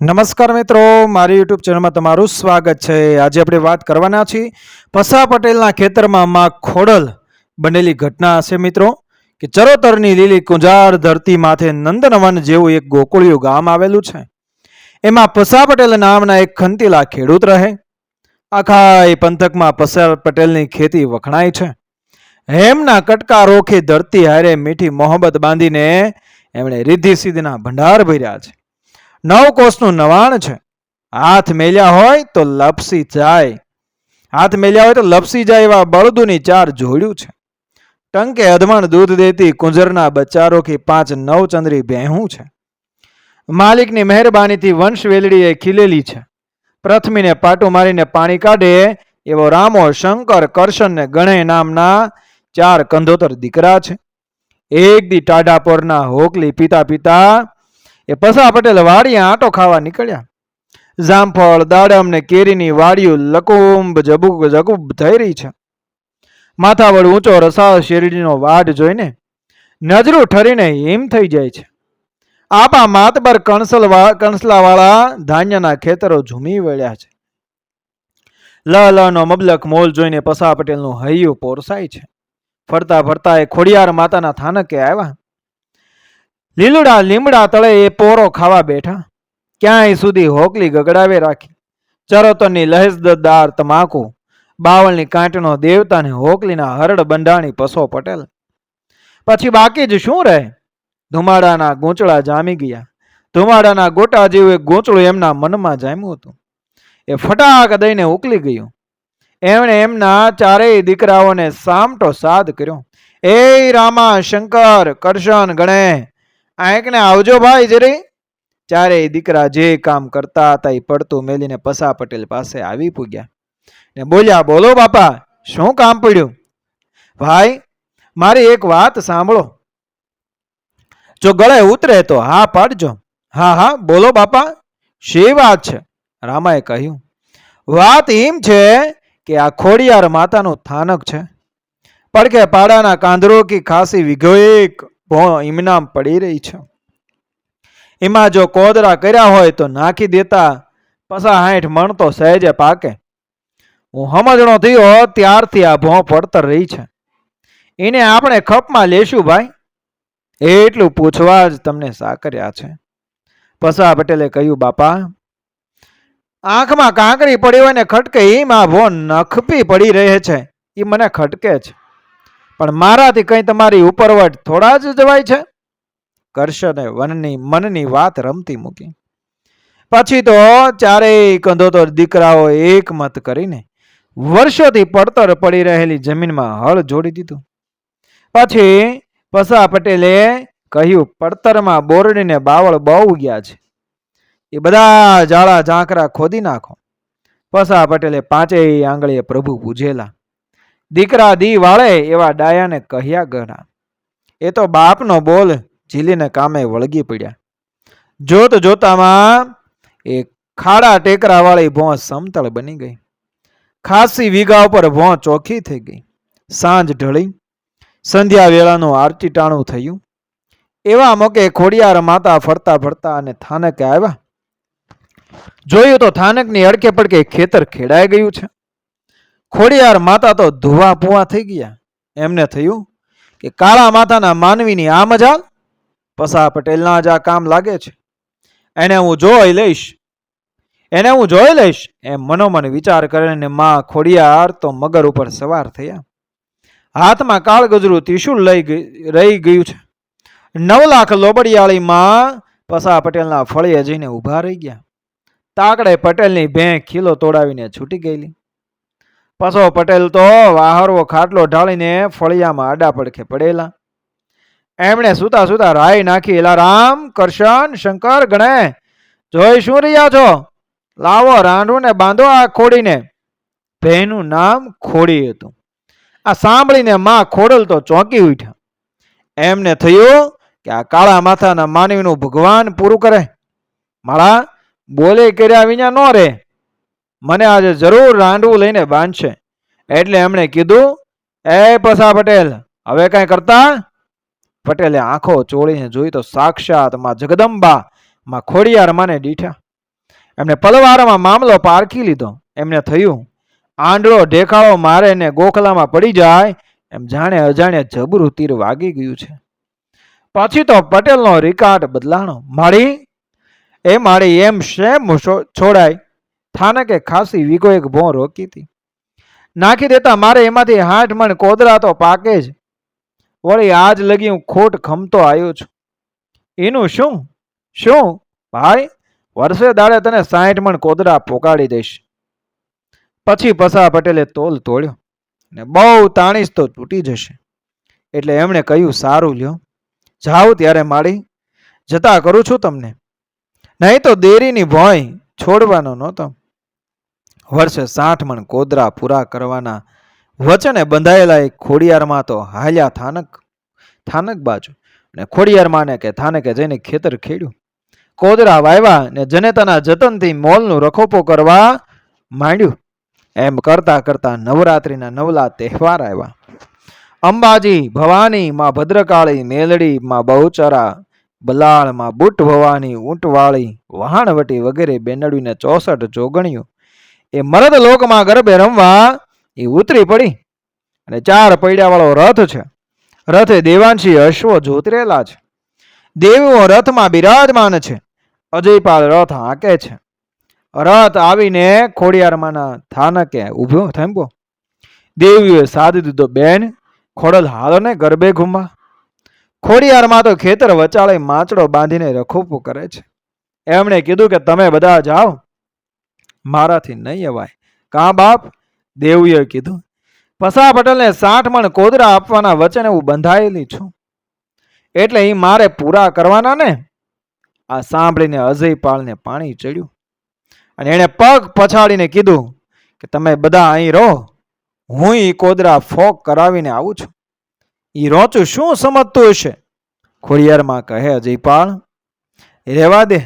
નમસ્કાર મિત્રો, મારી યુટ્યુબ ચેનલમાં તમારું સ્વાગત છે. આજે આપણે વાત કરવાના છીએ પસા પટેલના ખેતરમાં માં ખોડલ બનેલી ઘટના હશે મિત્રો, કે ચરોતરની લીલી કુંજાર ધરતી માથે નંદનવન જેવું એક ગોકુળિયું ગામ આવેલું છે. એમાં પસા પટેલ નામના એક ખંતીલા ખેડૂત રહે. આખા એ પંથકમાં પસા પટેલની ખેતી વખણાય છે. હેમના કટકા રોખી ધરતી હારે મીઠી મોહબ્બત બાંધીને એમણે રિદ્ધિ સિદ્ધિના ભંડાર ભર્યા છે. નવ કોષનું નવાણ છે. હાથ મેલ્યા હોય તો લપસી જાય. હાથ મેલ્યા હોય તો લપસી જાય એવા બળદુની ચાર જોડ્યું છે. ટંકે અધમણ દૂધ દેતી કુંજરના બચ્ચારોથી પાંચ નવચંદ્રી ભેહું છે. માલિકની મહેરબાનીથી વંશ વેલડી એ ખીલેલી છે. પ્રથમીને પાટું મારીને પાણી કાઢે એવો રામો શંકર કરશન ને ગણે નામના ચાર કંધોતર દીકરા છે. એક દી ટાઢાપોરના હોકલી પીતા પીતા એ પસા પટેલ વાડીએ આંટો ખાવા નીકળ્યા. જામફળ, દાડમ ને કેરીની વાડીઓ લકુંબ જબુક જગુબ થઈ રહી છે. માથાવળ ઊંચો રસાળ શેરડીનો વાડ જોઈને નજરું ઠરીને હિમ થઈ જાય છે. આપા માતબર કણસલ કણસલાવાળા ધાન્યના ખેતરો ઝૂમી વળ્યા છે. લ લ નો મબલક મોલ જોઈને પસા પટેલનું હૈયું પોરસાય છે. ફરતા ફરતા એ ખોડિયાર માતાના થાનકે આવ્યા. લીલુડા લીમડા તળે એ પોરો ખાવા બેઠા. ક્યાંય સુધી હોકલી ગગડાવે રાખી. ચરોતરની લહેજદાર તમાકુ, બાવળની કાંટનો દેવતાને હોકલીના હરડ બંધાણી પસો પટેલ. પછી બાકી જ શું રહે? ધુમાડાના ગૂંચળા જામી ગયા. ધુમાડાના ગોટા જેવું એક ગૂંચળું એમના મનમાં જામ્યું હતું. એ ફટાક દઈને ઉકલી ગયું. એમણે એમના ચારેય દીકરાઓને સામટો સાદ કર્યો. એ રામા, શંકર, કરશન ગણે આંકને આવજો ભાઈ જરી. ચારેય દીકરા જે કામ કરતા હતા એ પડતું મેલીને પસા પટેલ પાસે આવી પૂગ્યા. ને બોલ્યા, બોલો બાપા, શું કામ પડ્યું? ભાઈ, મારી એક વાત સાંભળો. જો ગળે ઉતરે તો હા પાડજો. હા હા, બોલો બાપા. શી વાત છે? રામાએ કહ્યું. વાત એમ છે કે આ ખોડિયાર માતાનું થાનક છે. પડકે પાડાના કાંદરો કી ખાસી વિઘો ભો ઇમનામ પડી રહી છે. એમાં જો કોદરા કર્યા હોય તો નાખી દેતા પસા હાઠ મણ તો સહેજે પાકે. હું સમજણો થયો ત્યારથી આ ભોં પડતર રહી છે. એને આપણે ખપમાં લેશું ભાઈ? એટલું પૂછવા જ તમને સાકર્યા છે. પસા પટેલે કહ્યું, બાપા, આંખમાં કાંકરી પડી હોય ને ખટકે, એમાં ભો નખપી પડી રહે છે. એ મને ખટકે છે. પણ મારાથી કંઈ તમારી ઉપરવટ થોડા જ જવાય છે? કરશને વનની, મનની વાત રમતી મૂકી. પછી તો ચારેય કંધોતર દીકરાઓ એકમત કરીને વર્ષોથી પડતર પડી રહેલી જમીનમાં હળ જોડી દીધું. પછી પસા પટેલે કહ્યું, પડતરમાં બોરડીને બાવળ બહુ ગયા છે. એ બધા જાળા ઝાંકરા ખોદી નાખો. પસા પટેલે પાંચેય આંગળીએ પ્રભુ પૂજેલા. દીકરા દી વાળે એવા ડાયાને કહ્યા ગણા એ તો બાપનો બોલ ઝીલીને કામે વળગી પડ્યા. જોત જોતામાં એ ખાડા ટેકરા વાળી ભોં સમતળ બની ગઈ. ખાસી વીઘા ઉપર ભોં ચોખ્ખી થઈ ગઈ. સાંજ ઢળી. સંધ્યા વેળાનું આરતી ટાણું થયું. એવા મોકે ખોડિયાર માતા ફરતા ફરતા અને થાનકે આવ્યા. જોયું તો થાનકની અડકે પડકે ખેતર ખેડાઈ ગયું છે. ખોડિયાર માતા તો ધુવા પુવા થઈ ગયા. એમને થયું કે કાળા માતાના માનવીની આ મજાલ પસા પટેલના જ આ કામ લાગે છે. એને હું જોઈ લઈશ. એને હું જોઈ લઈશ. એમ મનોમન વિચાર કરીને માં ખોડિયાર તો મગર ઉપર સવાર થયા. હાથમાં કાળગજરું ત્રિશુલ લઈ રહી ગયું છે. નવ લાખ લોબડિયાળીમાં પસા પટેલના ફળિયે જઈને ઊભા રહી ગયા. તાકડે પટેલની ભેં ખીલો તોડાવીને છૂટી ગયેલી. પસો પટેલ તો વાહરવો ખાટલો ઢાળીને ફળિયામાં આડા પડખે પડેલા. એમણે સુતા સુતા રાય નાખી એલા રામ કરશન, શંકર, ગણે, જોઈ શું રહ્યા છો? લાવો રાંડુને બાંધો આ ખોડીને. ભેનું નામ ખોડી હતું. આ સાંભળીને માં ખોડલ તો ચોંકી ઉઠ્યા. એમને થયું કે આ કાળા માથાના માનવીનું ભગવાન પૂરું કરે. મારા, બોલે કર્યા વિના નો રે. મને આજે જરૂર રાંડવું લઈને બાંધશે એટલે એમણે કીધું, એ પસા પટેલ, હવે કાંઈ કરતા? પટેલે આંખો ચોળીને જોઈ તો સાક્ષાતમાં જગદંબા, માં ખોડિયાર માને દીઠા. એમણે પલવારમાં મામલો પારખી લીધો. એમને થયું, આંડળો ઢેકાળો મારે ને ગોખલામાં પડી જાય, એમ જાણે અજાણે જબરું તીર વાગી ગયું છે. પછી તો પટેલનો રિકાર્ડ બદલાણો. માળી, એ માળી એમ શેમ છોડાય? થાનકે ખાસી વીઘો એક ભો રોકી હતી. નાખી દેતા મારે એમાંથી હાથ મણ કોદરા તો પાકે જ. વળી આજ લગી હું ખોટ ખમતો આવ્યો છું. એનું શું? શું? ભાઈ, વર્ષે દાડે તને સાઠ મણ કોદરા પોકાડી દઈશ. પછી પસા પટેલે તોલ તોડ્યો ને બહુ તાણીશ તો તૂટી જશે. એટલે એમણે કહ્યું, સારું લ્યો. જાઉં ત્યારે માળી. જતા કરું છું તમને. નહીં તો દેરીની ભોંય છોડવાનો નહોતો. વર્ષે સાઠ મણ કોદરા પૂરા કરવાના વચને બંધાયેલા એક ખોડિયારમાં તો હાલ્યા થાનક થાનક બાજુ. ને ખોડિયારમાંને કે થાનકે જઈને ખેતર ખેડ્યું. કોદરા વાવ્યા ને જનેતાના જતનથી મોલનું રખોપો કરવા માંડ્યું. એમ કરતા કરતા નવરાત્રિના નવલા તહેવાર આવ્યા. અંબાજી ભવાની માં ભદ્રકાળી મેલડી માં બહુચરા બલાળ બુટ ભવાની ઊંટવાળી, વહાણવટી વગેરે બેનડીને ચોસઠ જોગણ્યું એ મરદ લોકમાં ગરબે રમવા એ ઉતરી પડી. અને ચાર પૈડાવાળો રથ છે. રથે દેવાંશી અશ્વો જોતરેલા છે. દેવીઓ રથમાં બિરાજમાન છે. અજયપાલ રથ હાંકે છે. રથ આવીને ખોડિયારમાંના થાનકે ઊભો થંભો દેવીએ સાધી દીધો બેન, ખોડલ હાલોને ગરબે ઘૂમવા. ખોડિયારમાં તો ખેતર વચાળે, માચડો બાંધીને રખોપો કરે છે. એમણે કીધું કે તમે બધા જાઓ. મારાથી નહીં અવાય. કા બાપ? દેવીએ કીધું. પસા પટેલને સાઠ મણ કોદરા આપવાના વચને હું બંધાયેલી છું. એટલે એ મારે પૂરા કરવાના ને? આ સાંભળીને અજયપાળને પાણી ચડ્યું. અને એણે પગ પછાડીને કીધું કે તમે બધા અહીં રહો. હું એ કોદરા ફોક કરાવીને આવું છું. એ રોચું શું સમજતું હશે? ખોડિયારમાં કહે અજયપાળ રહેવા દે.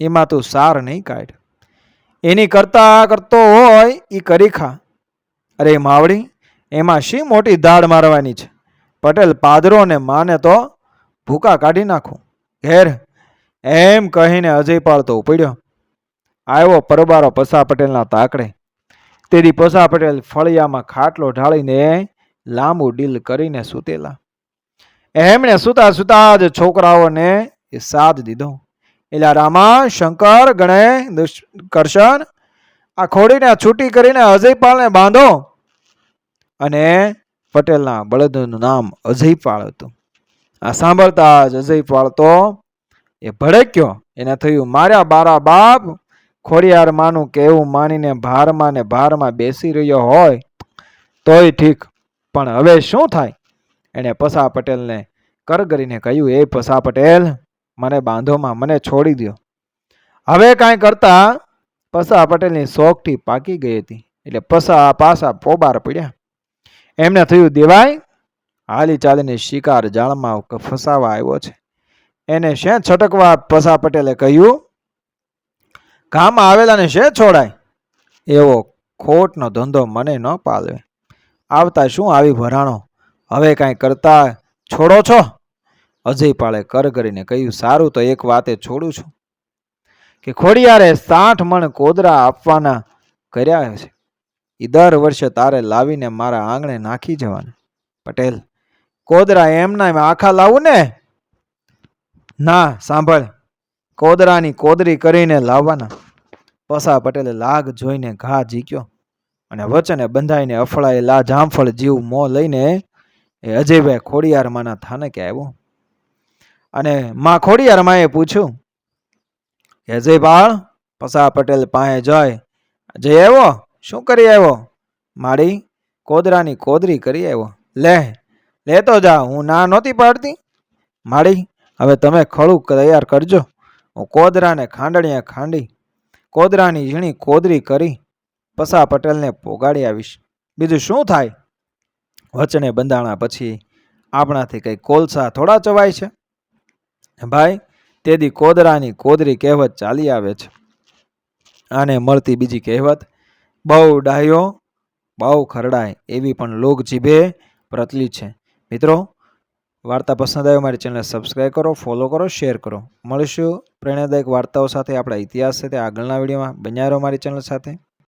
એમાં તું સાર નહીં કાઢ. એની કરતા કરતો હોય એ કરી ખા. અરે માવડી, એમાં શી મોટી દાળ મારવાની છે? પટેલ પાદરો ને માને તો ભૂકા કાઢી નાખું. ઘેર, એમ કહીને અજયપાળ તો ઉપડ્યો. આવ્યો પરબારો પસા પટેલના તાકડે. તેથી પસા પટેલ ફળિયામાં ખાટલો ઢાળીને લાંબુ ડીલ કરીને સૂતેલા. એમણે સૂતા સૂતા જ છોકરાઓને એ સાથ દીધો. એલા રામા, શંકર, ગણેશ કરશન, આ ખોડીને છૂટી કરીને અજયપાલને બાંધો. અને પટેલના બળદનું નામ અજયપાળ હતું. આ સાંભળતા જ અજયપાળ તો એ ભડક્યો. એને થયું, માર્યા બારા બાપ, ખોડિયાર માનું કેવું માનીને ભારમાં ને ભારમાં બેસી રહ્યો હોય, તોય ઠીક. પણ હવે શું થાય? એણે પસા પટેલને કરગરીને કહ્યું, એ પસા પટેલ મને બાંધોમાં, મને છોડી દ્યો. હવે કાંઈ કરતા પસા પટેલની શોખથી પાકી ગઈ હતી. એટલે પસા પાસા પોબાર પડ્યા. એમને થયું દેવાય હાલી ચાલીને શિકાર જાળમાં ફસાવા આવ્યો છે. એને શેં છટકવા પસા પટેલે કહ્યું, ગામમાં આવેલાને શેં છોડાય? એવો ખોટનો ધંધો મને ન પાલવે આવતા શું આવી ભરાણો? હવે કાંઈ કરતા છોડો છો? અજયપાળે કર કરીને કહ્યું, સારું તો એક વાતે છોડું છું કે ખોડિયારે સાઠ મણ કોદરા આપવાના કર્યા છે. એ દર વર્ષે તારે લાવીને મારા આંગણે નાખી જવાના. પટેલ, કોદરા એમના એમ આખા લાવું ને? ના, સાંભળ, કોદરાની કોદરી કરીને લાવવાના. પસા પટેલે લાગ જોઈને ઘા ઝીક્યો અને વચને બંધાઈને અફળાયેલા જામફળ જીવ મોં લઈને એ અજયભાઈ ખોડિયારમાંના થાનકે આવ્યો. અને માં ખોડિયારમાંએ પૂછ્યું, કે અજયભાળ પસા પટેલ પાસે જાય જઈ આવ્યો? શું કરી આવ્યો? મારી કોદરાની કોદરી કરી આવ્યો. લે લેતો જા, હું ના નહોતી પાડતી. માળી હવે તમે ખળું તૈયાર કરજો. હું કોદરાને ખાંડણીએ ખાંડી, કોદરાની ઝીણી કોદરી કરી પસા પટેલને પોગાડી આવીશ. બીજું શું થાય? વચને બંધાણા પછી આપણાથી કંઈ કોલસા થોડા ચવાય છે. ભાઈ તેથી કોદરાની કોદરી કહેવત ચાલી આવે છે. આને મળતી બીજી કહેવત, બહુ ડાયો બહુ ખરડાય એવી પણ લોક જીભે પ્રચલિત છે. મિત્રો, વાર્તા પસંદ આવે મારી ચેનલ સબસ્ક્રાઈબ કરો, ફોલો કરો, શેર કરો. મળીશું પ્રેરણાદાયક વાર્તાઓ સાથે, આપણા ઇતિહાસ સાથે આગળના વિડીયોમાં. બન્યા રહો મારી ચેનલ સાથે.